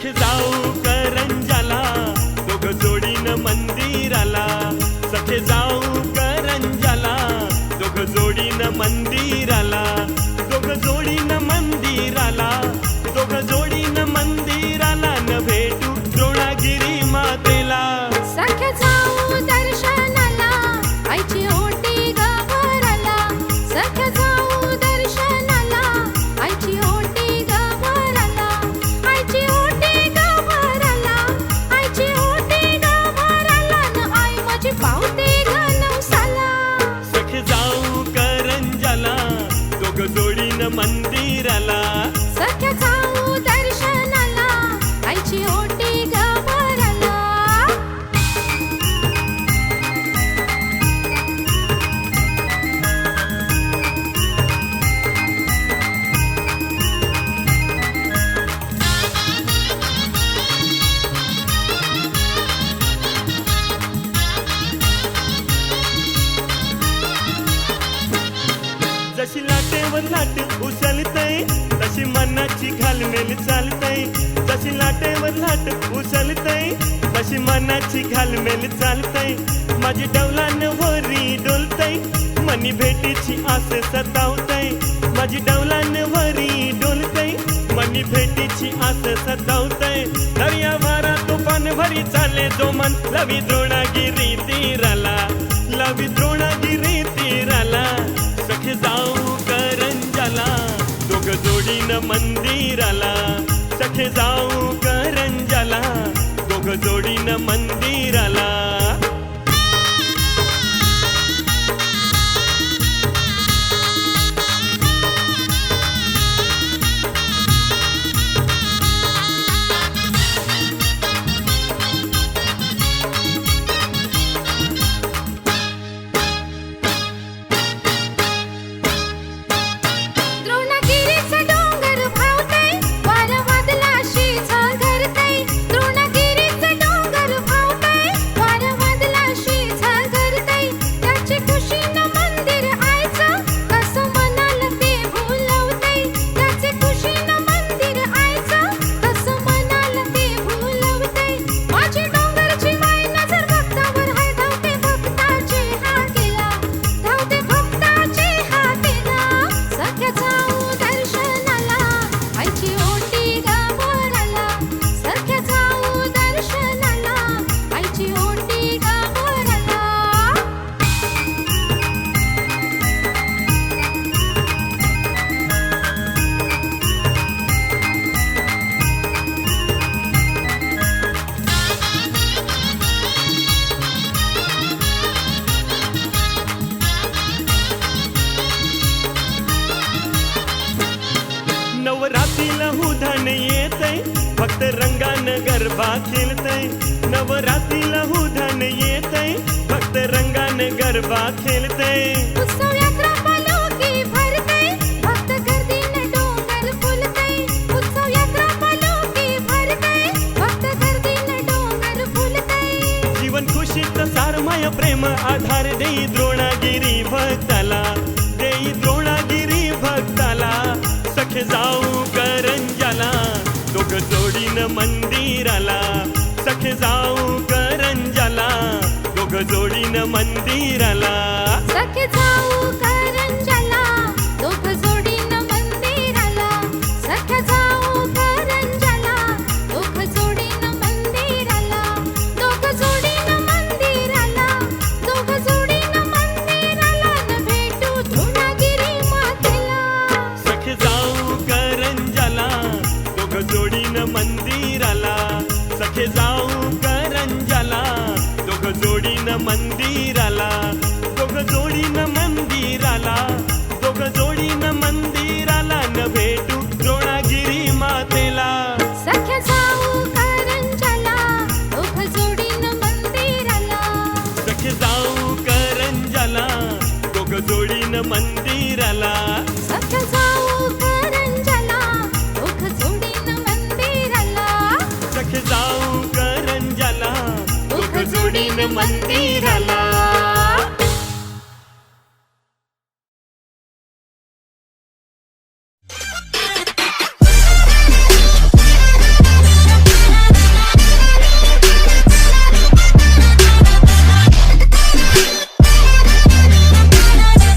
'Cause I'm. जोडीनं मंदिराला. सख्या जाऊ दर्शनाला आईची ओटी गभराला जशी लाटेवर लाट जशी मनाची घालमेल चालतय. जशी लाटेवर लाट उचलतय तशी मनाची घालमेल चालतय. माझी डौलान वरी डोलतय मनी भेटीची आस सतावतय. माझी डौलान वरी डोलतय मनी भेटीची आस सतावतय. दर्या वारा तुफान भरी चाले जो मन. लवी द्रोणागिरी तीराला लवी द्रोणागिरी तीराला. सखे जाऊ जाऊन मंदिराला? सखे जाऊ करंजाला दोघ जोडीनं मंदिराला. हुधान येतय फक्त रंगानं गरबा खेळतय नवरातीला हुधान येतय फक्त रंगानं गरबा खेळतय जीवन खुशीत सारमय प्रेम आधार देई द्रोणागिरी जोडीनं मंदिराला सखे जाऊ करंजाला दोघ जोडीन मंदिराला. जोडीनं मंदिराला. जाऊ करंजाला मंदिराला. सखे जाऊ करंजाला मंदिराला.